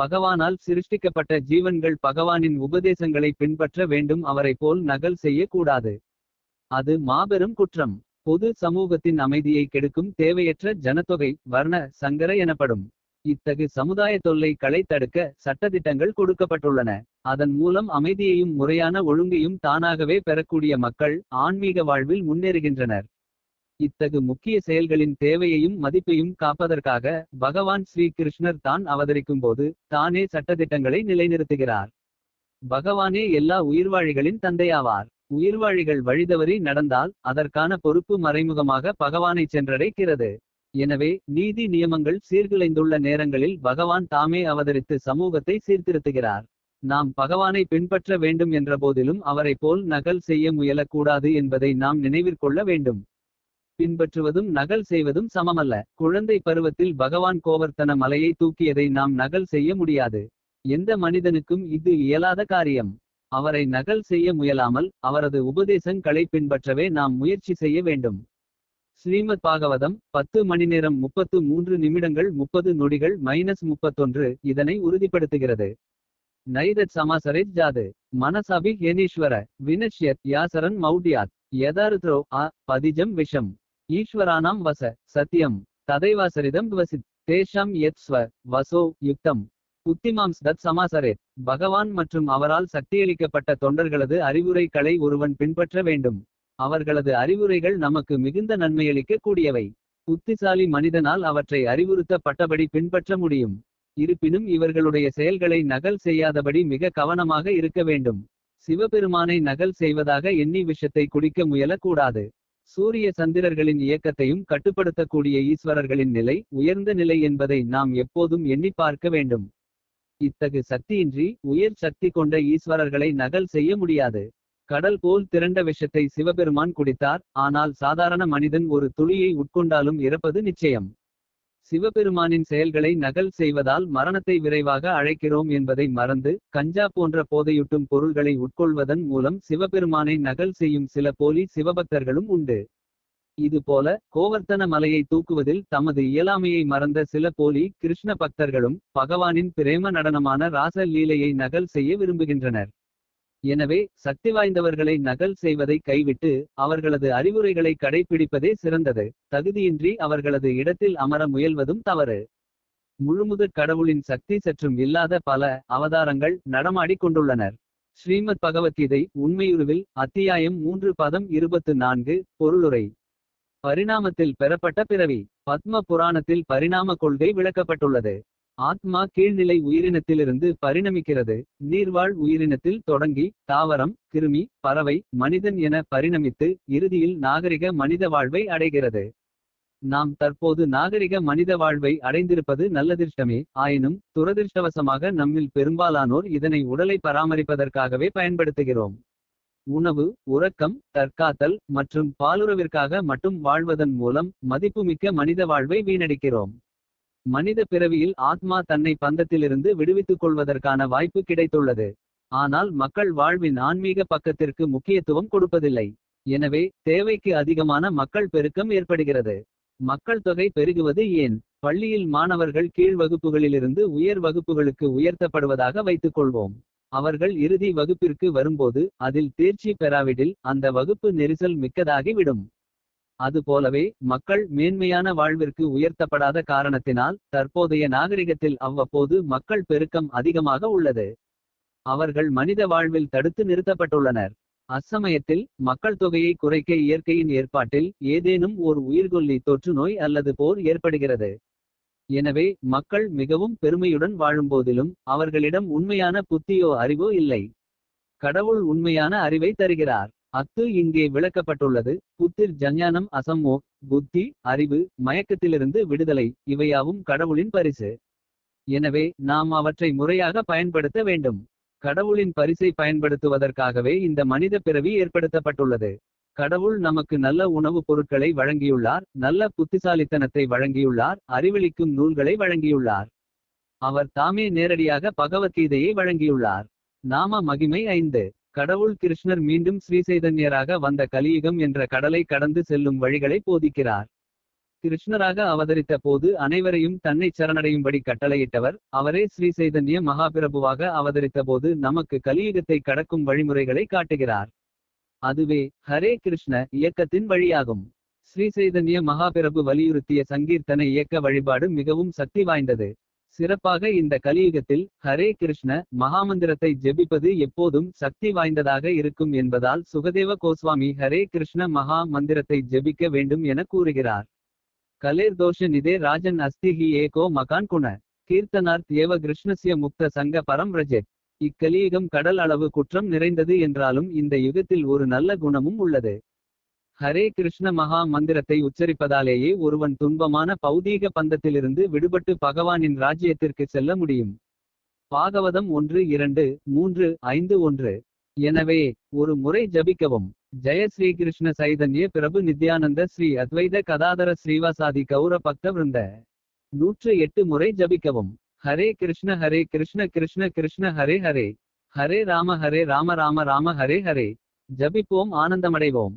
பகவானால் சிருஷ்டிக்கப்பட்ட ஜீவன்கள் பகவானின் உபதேசங்களை பின்பற்ற வேண்டும் அவரை போல் நகல் செய்யக்கூடாது அது மாபெரும் குற்றம். பொது சமூகத்தின் அமைதியை கெடுக்கும் தேவையற்ற ஜனத்தொகை வர்ண சங்கர எனப்படும். இத்தகு சமுதாய தொல்லை களை தடுக்க சட்டதிட்டங்கள் கொடுக்கப்பட்டுள்ளன. அதன் மூலம் அமைதியையும் முறையான ஒழுங்கையும் தானாகவே பெறக்கூடிய மக்கள் ஆன்மீக வாழ்வில் முன்னேறுகின்றனர். இத்தகு முக்கிய செயல்களின் தேவையையும் மதிப்பையும் காப்பதற்காக பகவான் ஸ்ரீ கிருஷ்ணர் தான் அவதரிக்கும்போது தானே சட்டதிட்டங்களை நிலைநிறுத்துகிறார். பகவானே எல்லா உயிர்வாழிகளின் தந்தையாவார். உயிர்வாழிகள் வழிதவறி நடந்தால் அதற்கான பொறுப்பு மறைமுகமாக பகவானை சென்றடைக்கிறது. எனவே நீதி நியமங்கள் சீர்குலைந்துள்ள நேரங்களில் பகவான் தாமே அவதரித்து சமூகத்தை சீர்திருத்துகிறார். நாம் பகவானை பின்பற்ற வேண்டும் என்ற போதிலும் அவரைப் போல் நகல் செய்ய முயலக்கூடாது என்பதை நாம் நினைவிற்கொள்ள வேண்டும். பின்பற்றுவதும் நகல் செய்வதும் சமமல்ல. குழந்தை பருவத்தில் பகவான் கோவர்த்தன மலையை தூக்கியதை நாம் நகல் செய்ய முடியாது. எந்த மனிதனுக்கும் இது இயலாத காரியம். அவரை நகல் செய்ய முயலாமல் அவரது உபதேசங்களை பின்பற்றவே நாம் முயற்சி செய்ய வேண்டும். ஸ்ரீமத் பாகவதம் பத்து மணி நேரம் முப்பத்து மூன்று நிமிடங்கள் முப்பது நொடிகள் மைனஸ் முப்பத்தொன்று இதனை உறுதிப்படுத்துகிறது. நைதத் சமாசரே ஜாது மனசாபி ஹேனீஸ்வர வினஷ்யத் யாசரன் மௌடியாத் யதாருத்ரோ அ பதிஜம் விஷம் ஈஸ்வரானாம் வச சத்யம் ததைவாசரிதம் வசித் தேஷம் யத் ஸ்வ வசோ யுக்தம் புத்திமாம்ஸ் தத் சமாசரேத் பகவான் மற்றும் அவரால் சக்தியளிக்கப்பட்ட தொண்டர்களது அறிவுரைகளை ஒருவன் பின்பற்ற வேண்டும். அவர்களது அறிவுரைகள் நமக்கு மிகுந்த நன்மையளிக்க கூடியவை. புத்திசாலி மனிதனால் அவற்றை அறிவுறுத்தப்பட்டபடி பின்பற்ற முடியும். இருப்பினும் இவர்களுடைய செயல்களை நகல் செய்யாதபடி மிக கவனமாக இருக்க வேண்டும். சிவபெருமானை நகல் செய்வதாக எண்ணி விஷத்தை குடிக்க முயலக்கூடாது சூரிய சந்திரர்களின் இயக்கத்தையும் கட்டுப்படுத்தக்கூடிய ஈஸ்வரர்களின் நிலை உயர்ந்த நிலை என்பதை நாம் எப்போதும் எண்ணிப் பார்க்க வேண்டும். இத்தகு சக்தியின்றி உயர் சக்தி கொண்ட ஈஸ்வரர்களை நகல் செய்ய முடியாது. கடல் போல் திரண்ட விஷத்தை சிவபெருமான் குடித்தார் ஆனால் சாதாரண மனிதன் ஒரு துளியை உட்கொண்டாலும் இறப்பது நிச்சயம். சிவபெருமானின் செயல்களை நகல் செய்வதால் மரணத்தை விரைவாக அழைக்கிறோம் என்பதை மறந்து கஞ்சா போன்ற போதையூட்டும் பொருள்களை உட்கொள்வதன் மூலம் சிவபெருமானை நகல் செய்யும் சில போலி சிவபக்தர்களும் உண்டு. இதுபோல கோவர்த்தன மலையை தூக்குவதில் தமது இயலாமையை மறந்த சில போலி கிருஷ்ண பக்தர்களும் பகவானின் பிரேம நடனமான ராச லீலையை நகல் செய்ய விரும்புகின்றனர். எனவே சக்தி வாய்ந்தவர்களை நகல் செய்வதை கைவிட்டு அவர்களது அறிவுரைகளை கடைப்பிடிப்பதே சிறந்தது. தகுதியின்றி அவர்களது இடத்தில் அமர முயல்வதும் தவறு. முழுமுதற் கடவுளின் சக்தி சற்றும் இல்லாத பல அவதாரங்கள் நடமாடிக் கொண்டுள்ளனர். ஸ்ரீமத் பகவத்கீதை உண்மையுருவில் அத்தியாயம் மூன்று பதம் இருபத்து நான்கு பொருளுரை. பரிணாமத்தில் பெறப்பட்ட பிறவி பத்ம புராணத்தில் பரிணாம கொள்கை விளக்கப்பட்டுள்ளது. ஆத்மா கீழ்நிலை உயிரினத்திலிருந்து பரிணமிக்கிறது. நீர்வாழ் உயிரினத்தில் தொடங்கி தாவரம் கிருமி பறவை மனிதன் என பரிணமித்து இறுதியில் நாகரிக மனித வாழ்வை அடைகிறது. நாம் தற்போது நாகரிக மனித வாழ்வை அடைந்திருப்பது நல்லதிர்ஷ்டமே ஆயினும் துரதிர்ஷ்டவசமாக நம்மில் பெரும்பாலானோர் இதனை உடலை பராமரிப்பதற்காகவே பயன்படுத்துகிறோம். உணவு உறக்கம் தற்காத்தல் மற்றும் பாலுறவிற்காக மட்டும் வாழ்வதன் மூலம் மதிப்புமிக்க மனித வாழ்வை வீணடிக்கிறோம். மனித பிறவியில் ஆத்மா தன்னை பந்தத்திலிருந்து விடுவித்துக் கொள்வதற்கான வாய்ப்பு கிடைத்துள்ளது. ஆனால் மக்கள் வாழ்வின் ஆன்மீக பக்கத்திற்கு முக்கியத்துவம் கொடுப்பதில்லை. எனவே தேவைக்கு அதிகமான மக்கள் பெருக்கம் ஏற்படுகிறது. மக்கள் தொகை பெருகுவது ஏன் பள்ளியில் மாணவர்கள் கீழ் வகுப்புகளிலிருந்து உயர் வகுப்புகளுக்கு உயர்த்தப்படுவதாக வைத்துக்கொள்வோம். அவர்கள் இறுதி வகுப்பிற்கு வரும்போது அதில் தேர்ச்சி பெறாவிடில் அந்த வகுப்பு நெரிசல் மிக்கதாகிவிடும் அது அதுபோலவே மக்கள் மேன்மையான வாழ்விற்கு உயர்த்தப்படாத காரணத்தினால் தற்போதைய நாகரிகத்தில் அவ்வப்போது மக்கள் பெருக்கம் அதிகமாக உள்ளது. அவர்கள் மனித வாழ்வில் தடுத்து நிறுத்தப்பட்டுள்ளனர். அச்சமயத்தில் மக்கள் தொகையை குறைக்க இயற்கையின் ஏற்பாட்டில் ஏதேனும் ஒரு உயிர்கொல்லி தொற்று நோய் அல்லது போர் ஏற்படுகிறது. எனவே மக்கள் மிகவும் பெருமையுடன் வாழும்போதிலும் அவர்களிடம் உண்மையான புத்தியோ அறிவோ இல்லை. கடவுள் உண்மையான அறிவை தருகிறார். அத்து இங்கே விளக்கப்பட்டுள்ளது புத்திர் ஜஞ்ஞானம் அசம்மோ புத்தி அறிவு மயக்கத்திலிருந்து விடுதலை இவையாவும் கடவுளின் பரிசு. எனவே நாம் அவற்றை முறையாக பயன்படுத்த வேண்டும். கடவுளின் பரிசை பயன்படுத்துவதற்காகவே இந்த மனித பிறவி ஏற்படுத்தப்பட்டுள்ளது. கடவுள் நமக்கு நல்ல உணவுப் பொருட்களை வழங்கியுள்ளார் நல்ல புத்திசாலித்தனத்தை வழங்கியுள்ளார் அறிவளிக்கும் நூல்களை வழங்கியுள்ளார். அவர் தாமே நேரடியாக பகவத்கீதையை வழங்கியுள்ளார். நாம மகிமை ஐந்து கடவுள் கிருஷ்ணர் மீண்டும் ஸ்ரீசைதன்யராக வந்த கலியுகம் என்ற கடலை கடந்து செல்லும் வழிகளை போதிக்கிறார். கிருஷ்ணராக அவதரித்த போது அனைவரையும் தன்னை சரணடையும்படி கட்டளையிட்டவர் அவரே ஸ்ரீசைதன்ய மகாபிரபுவாக அவதரித்த போது நமக்கு கலியுகத்தை கடக்கும் வழிமுறைகளை காட்டுகிறார். அதுவே ஹரே கிருஷ்ண இயக்கத்தின் வழியாகும். ஸ்ரீசைதன்ய மகாபிரபு வலியுறுத்திய சங்கீர்த்தன இயக்க வழிபாடு மிகவும் சக்தி வாய்ந்தது. சிறப்பாக இந்த கலியுகத்தில் ஹரே கிருஷ்ண மகாமந்திரத்தை ஜெபிப்பது எப்போதும் சக்தி வாய்ந்ததாக இருக்கும் என்பதால் சுகதேவ கோஸ்வாமி ஹரே கிருஷ்ண மகா மந்திரத்தை ஜெபிக்க வேண்டும் என கூறுகிறார். கலேர் தோஷ நிதே ராஜன் அஸ்தி ஹி ஏகோ மகான் குண. கீர்த்தனார்த் ஏவ கிருஷ்ணசிய முக்த சங்க பரம் ரஜெட் இக்கலியுகம் கடல் அளவு குற்றம் நிறைந்தது என்றாலும் இந்த யுகத்தில் ஒரு நல்ல குணமும் உள்ளது. ஹரே கிருஷ்ண மகா மந்திரத்தை உச்சரிப்பதாலேயே ஒருவன் துன்பமான பௌதீக பந்தத்திலிருந்து விடுபட்டு பகவானின் ராஜ்யத்திற்கு செல்ல முடியும். பாகவதம் ஒன்று இரண்டு மூன்று ஐந்து ஒன்று. எனவே ஒரு முறை ஜபிக்கவும். ஜெய ஸ்ரீ கிருஷ்ண சைதன்ய பிரபு நித்யானந்த ஸ்ரீ அத்வைத கதாதர ஸ்ரீவாசாதி கௌர பக்த விருந்த நூற்று எட்டு முறை ஜபிக்கவும். ஹரே கிருஷ்ண ஹரே கிருஷ்ண கிருஷ்ண கிருஷ்ண ஹரே ஹரே. ஹரே ராம ஹரே ராம ராம ராம ஹரே ஹரே. ஜபிப்போம் ஆனந்தமடைவோம்.